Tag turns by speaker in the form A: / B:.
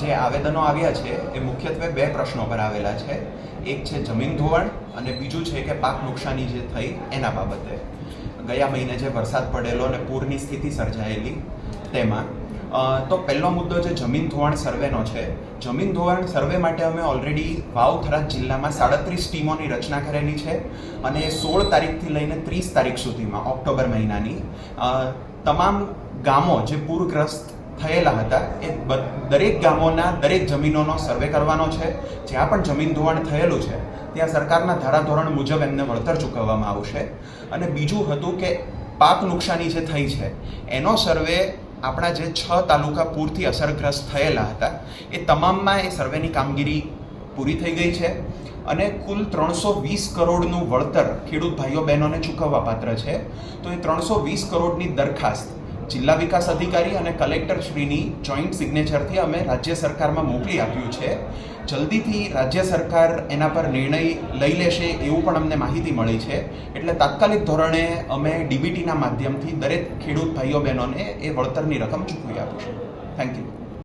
A: જે આવેદનો આવ્યા છે, એ મુખ્યત્વે બે પ્રશ્નો પર આવેલા છે. એક છે જમીન ધોવાણ અને બીજું છે કે પાક નુકસાની જે થઈ એના બાબતે. ગયા મહિને જે વરસાદ પડેલો અને પૂરની સ્થિતિ સર્જાયેલી તેમાં. તો પહેલો મુદ્દો જે જમીન ધોવાણ સર્વેનો છે. જમીન ધોવાણ સર્વે માટે અમે ઓલરેડી વાવ થરાદ જિલ્લામાં સાડત્રીસ ટીમોની રચના કરેલી છે અને એ સોળ તારીખથી લઈને ત્રીસ તારીખ સુધીમાં, ઓક્ટોબર મહિનાની. તમામ ગામો જે પૂરગ્રસ્ત થયેલા હતા. એ દરેક ગામોના, દરેક જમીનોનો સર્વે કરવાનો છે. જ્યાં પણ જમીન ધોવાણ થયેલું છે, ત્યાં સરકારના ધારાધોરણ મુજબ એમને વળતર ચૂકવવામાં આવશે. અને બીજું હતું કે પાક નુકસાની જે થઈ છે, એનો સર્વે આપણા જે છ તાલુકા પૂરથી અસરગ્રસ્ત થયેલા હતા. એ તમામમાં એ સર્વેની કામગીરી પૂરી થઈ ગઈ છે. અને કુલ ત્રણસો વીસ કરોડનું વળતર ખેડૂત ભાઈઓ બહેનોને ચૂકવવા પાત્ર છે. તો એ ત્રણસો વીસ કરોડની દરખાસ્ત જિલ્લા વિકાસ અધિકારી અને કલેક્ટર શ્રીની જોઈન્ટ સિગ્નેચરથી અમે રાજ્ય સરકારમાં મોકલી આપ્યું છે. જલ્દીથી રાજ્ય સરકાર એના પર નિર્ણય લઈ લેશે એવું પણ અમને માહિતી મળી છે. એટલે તાત્કાલિક ધોરણે અમે ડીબીટીના માધ્યમથી દરેક ખેડૂત ભાઈઓ બહેનોને એ વળતરની રકમ ચૂકવી આપીશું. Thank you